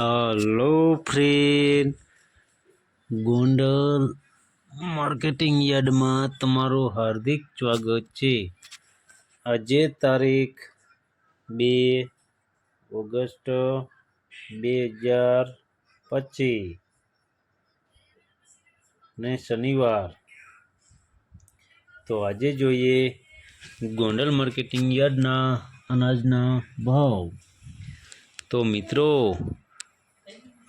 Hello friend Gondal marketing યાર્ડમાં તમારું હાર્દિક સ્વાગત છે. આજે તારીખ બે ઓગસ્ટ બે હજાર પચીસ ને શનિવાર. તો આજે જોઈએ ગોંડલ માર્કેટિંગ યાર્ડના અનાજના ભાવ. તો મિત્રો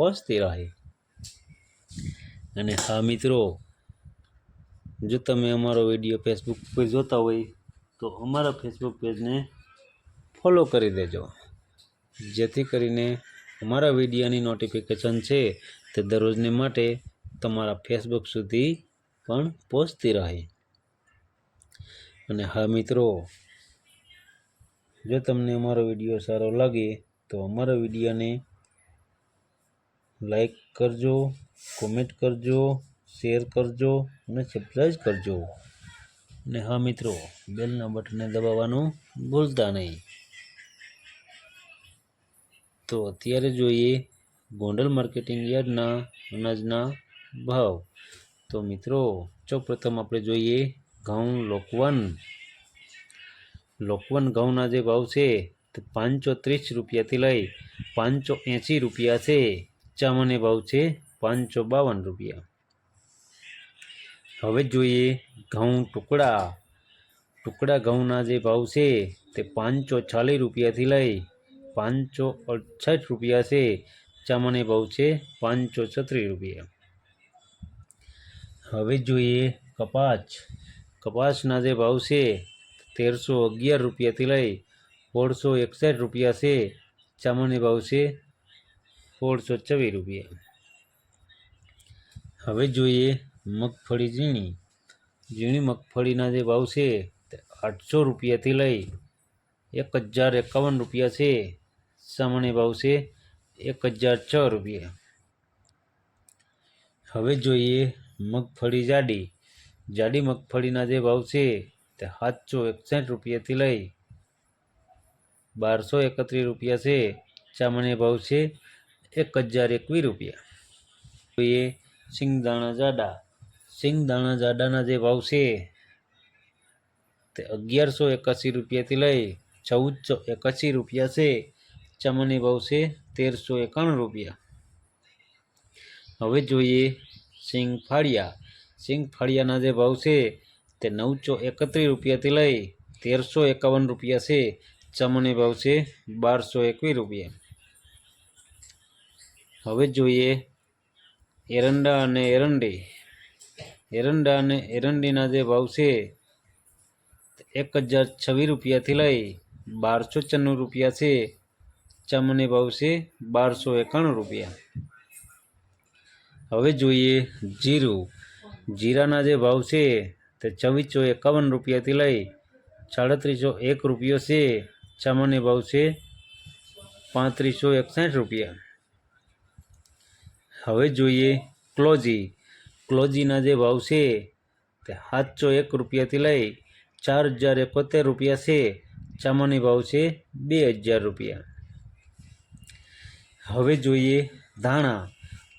પહોંચતી રહે. અને હા મિત્રો, જો તમે અમારો વીડિયો ફેસબુક પર જોતા હોય, તો અમારા ફેસબુક પેજને ફોલો કરી દેજો. જેથી કરીને અમારા વિડીયોની નોટિફિકેશન છે તે દરરોજને માટે તમારા ફેસબુક સુધી પણ પહોંચતી રહે. અને હા મિત્રો, જો તમને અમારો વીડિયો સારો લાગે, તો અમારા વિડીયોને લાઈક કરજો, કોમેન્ટ કરજો, શેર કરજો અને સબસ્ક્રાઈબ કરજો. અને હા મિત્રો, બેલના બટનને દબાવવાનું ભૂલતા નહીં. તો અત્યારે જોઈએ ગોંડલ માર્કેટિંગ યાર્ડના અનાજના ભાવ. તો મિત્રો, સૌપ્રથમ આપણે જોઈએ ઘઉં લોકવન. લોકવન ઘઉંના જે ભાવ છે, તે પાંચસો ત્રીસ રૂપિયાથી લઈ પાંચસો એંસી રૂપિયા છે. ચામાને ભાવ છે પાંચસો બાવન રૂપિયા. હવે જોઈએ ઘઉં ટુકડા. ટુકડા ઘઉંના જે ભાવ છે તે પાંચસો ચાલીસ રૂપિયાથી લઈ પાંચસો અડસઠ રૂપિયા છે. ચામાને ભાવ છે પાંચસો છત્રીસ રૂપિયા. હવે જોઈએ કપાસ. કપાસના જે ભાવ છે તેરસો અગિયાર રૂપિયાથી લઈ સોળસો એકસઠ રૂપિયા છે. ચામાને ભાવ છે સોળસો ચોવીસ રૂપિયા. હવે જોઈએ મગફળી ઝીણી. ઝીણી મગફળીના જે ભાવ છે તે આઠસો રૂપિયાથી લઈ એક હજાર એકાવન રૂપિયા છે. સામાન્ય ભાવ છે એક હજાર છ રૂપિયા. હવે જોઈએ મગફળી જાડી. જાડી મગફળીના જે ભાવ છે તે સાતસો એકસઠ રૂપિયાથી લઈ બારસો એકત્રીસ રૂપિયા છે. સામાન્ય ભાવ છે એક હજાર એકવીસ રૂપિયા. જોઈએ સિંગદાણા જાડા. સિંગદાણા જાડાના જે ભાવ છે, તે અગિયારસો એકાસી રૂપિયાથી લઈ ચૌદસો એકાસી રૂપિયા છે. ચમની ભાવ છે તેરસો એકાણું રૂપિયા. હવે જોઈએ સિંગ ફાળિયા. સિંગ ફાળિયાના જે ભાવ છે, તે નવસો એકત્રીસ રૂપિયાથી લઈ તેરસો એકાવન રૂપિયા છે. ચમની ભાવ છે બારસો એકવીસ રૂપિયા. હવે જોઈએ એરંડા અને એરંડી. એરંડા અને એરંડીના જે ભાવ છે, એક હજાર છવ્વીસ રૂપિયાથી લઈ બારસો છન્નું રૂપિયા છે. ચમને ભાવ છે બારસો એકાણું રૂપિયા. હવે જોઈએ જીરું. જીરાના જે ભાવ છે તે છવ્વીસો એકાવન રૂપિયાથી લઈ સાડત્રીસો એક રૂપિયો છે. ચમને ભાવ છે પાંત્રીસો એકસાઠ રૂપિયા. હવે જોઈએ ક્લોજી. ક્લોજીના જે ભાવ છે તે સાતસો એક રૂપિયાથી લઈ ચાર હજાર એકોતેર રૂપિયા છે. ચામાની ભાવ છે બે હજાર રૂપિયા. હવે જોઈએ ધાણા.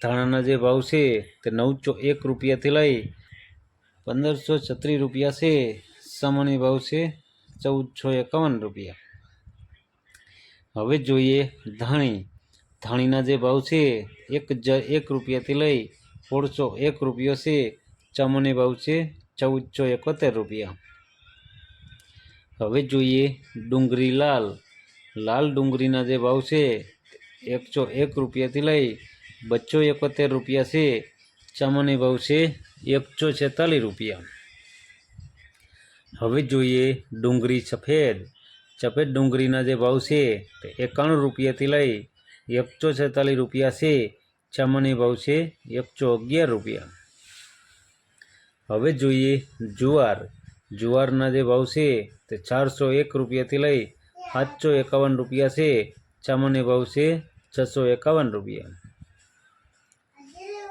ધાણાના જે ભાવ છે તે નવસો એક રૂપિયાથી લઈ પંદરસો છત્રીસ રૂપિયા છે. સામાન્ય ભાવ છે ચૌદસો એકાવન રૂપિયા. હવે જોઈએ ધાણી. ધાણીના જે ભાવ છે, એક જ, એક રૂપિયાથી લઈ સોળસો એક રૂપિયો છે ચામડની ભાવ છે, ચૌદસો એકોતેર રૂપિયા. હવે જોઈએ ડુંગળી લાલ. લાલ ડુંગળીના જે ભાવ છે, એકસો એક રૂપિયાથી લઈ બસો એકોતેર રૂપિયા છે ચામડની ભાવ છે, એકસો છેતાલીસ રૂપિયા. હવે જોઈએ ડુંગળી સફેદ. સફેદ ડુંગળીના જે ભાવ છે, તે એકાણું રૂપિયાથી લઈ એકસો છેતાલીસ રૂપિયા છે સામાન્ય ભાવ છે એકસો અગિયાર રૂપિયા. હવે જોઈએ જુવાર. જુવારના જે ભાવ છે તે ચારસો એક રૂપિયાથી લઈ સાતસો એકાવન રૂપિયા છે સામાન્ય ભાવ છે છસો એકાવન રૂપિયા.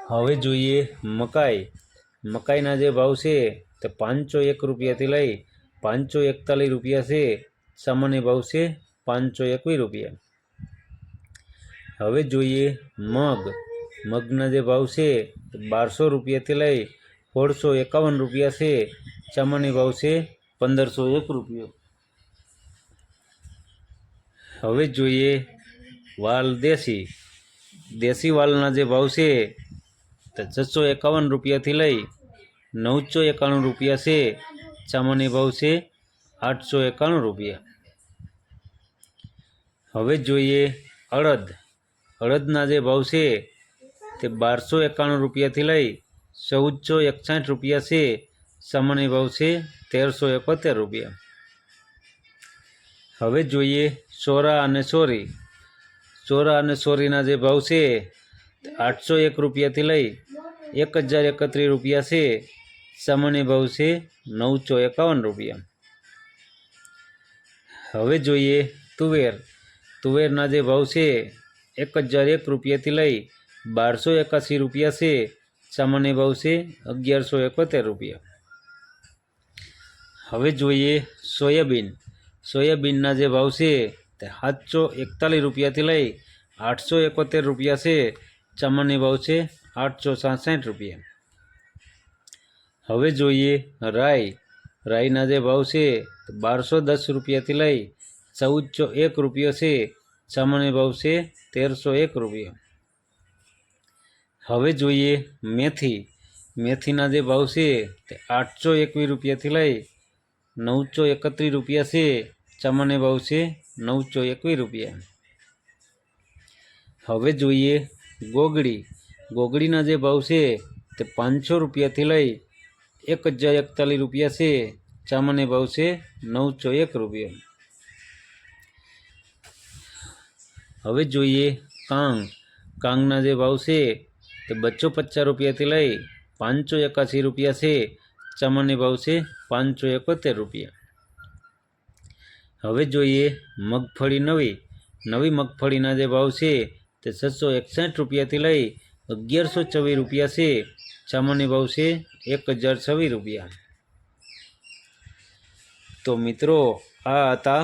હવે જોઈએ મકાઈ. મકાઈના જે ભાવ છે તે પાંચસો એક રૂપિયાથી લઈ પાંચસો એકતાલીસ રૂપિયા છે સામાન્ય ભાવ છે પાંચસો એકવીસ રૂપિયા. હવે જોઈએ મગ. મગના જે ભાવ છે બારસો રૂપિયાથી લઈ સોળસો એકાવન રૂપિયા છે. ચામાની ભાવ છે પંદરસો એક રૂપિયો. હવે જોઈએ વાલ દેશી. દેશી વાલના જે ભાવ છે, તો છસો એકાવન રૂપિયાથી લઈ નવસો એકાણું રૂપિયા છે. ચામાની ભાવ છે આઠસો એકાણું રૂપિયા. હવે જોઈએ અડદ. અડદના જે ભાવ છે, તે બારસો એકાણું રૂપિયાથી લઈ ચૌદસો એકસાઠ રૂપિયા છે. સામાન્ય ભાવ છે તેરસો એકોતેર રૂપિયા. હવે જોઈએ સોરા અને સોરી. ચોરા અને સોરીના જે ભાવ છે આઠસો એક રૂપિયાથી લઈ એક હજાર એકત્રીસ રૂપિયા છે. સામાન્ય ભાવ છે નવસો એકાવન રૂપિયા. હવે જોઈએ તુવેર. તુવેરના જે ભાવ છે એક હજાર એક રૂપિયાથી લઈ બારસો એકાસી રૂપિયા છે, સામાન્ય ભાવ છે અગિયારસો એકોતેર રૂપિયા. હવે જોઈએ સોયાબીન. સોયાબીનના જે ભાવ છે તે સાતસો એકતાલીસ રૂપિયાથી લઈ આઠસો એકોતેર રૂપિયા છે, સામાન્ય ભાવ છે આઠસો સાસઠ રૂપિયા. હવે જોઈએ રાઈ. રાઈના જે ભાવ છે બારસો દસ રૂપિયાથી લઈ ચૌદસો એક રૂપિયો છે સામાન્ય ભાવ છે તેરસો એક રૂપિયા. હવે જોઈએ મેથી. મેથીના જે ભાવ છે તે આઠસો એકવીસ રૂપિયાથી લઈ નવસો એકત્રીસ રૂપિયા છે. સામાન્ય ભાવ છે નવસો એકવીસ રૂપિયા. હવે જોઈએ ગોગડી. ગોગડીના જે ભાવ છે તે પાંચસો રૂપિયાથી લઈ એક હજાર એકતાલીસ રૂપિયા છે. સામાન્ય ભાવ છે નવસો એક રૂપિયા. હવે જોઈએ કાંગ. કાંગના જે ભાવ છે તે બસો પચાસ રૂપિયાથી લઈ પાંચસો એકાસી રૂપિયા છે. ચમનની ભાવ છે પાંચસો એકોતેર રૂપિયા. હવે જોઈએ મગફળી નવી. નવી મગફળીના જે ભાવ છે તે છસો એકસઠ રૂપિયાથી લઈ અગિયારસો છવ્વીસ રૂપિયા છે. સામાન્ય ભાવ છે એક હજાર છવ્વીસ રૂપિયા. તો મિત્રો, આ હતા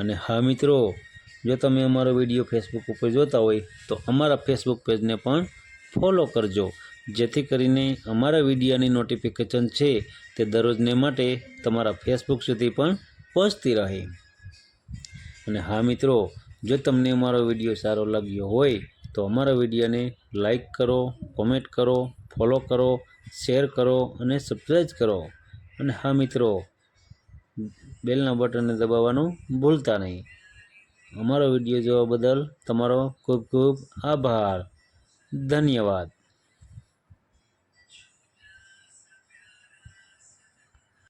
અને હા મિત્રો, જો તમે અમારો વીડિયો ફેસબુક ઉપર જોતા હોય, તો અમારા ફેસબુક પેજને પણ ફોલો કરજો. જેથી કરીને અમારા વિડીયાની નોટિફિકેશન છે તે દરરોજને માટે તમારા ફેસબુક સુધી પણ પહોંચતી રહે. અને હા મિત્રો, જો તમને અમારો વીડિયો સારો લાગ્યો હોય, તો અમારા વિડીયોને લાઈક કરો કોમેન્ટ કરો ફોલો કરો શેર કરો અને સબસ્ક્રાઈબ કરો. અને હા મિત્રો બેલના બટનને દબાવવાનું ભૂલતા નહીં. અમારો વીડિયો જોવા બદલ તમારો ખૂબ ખૂબ આભાર. ધન્યવાદ.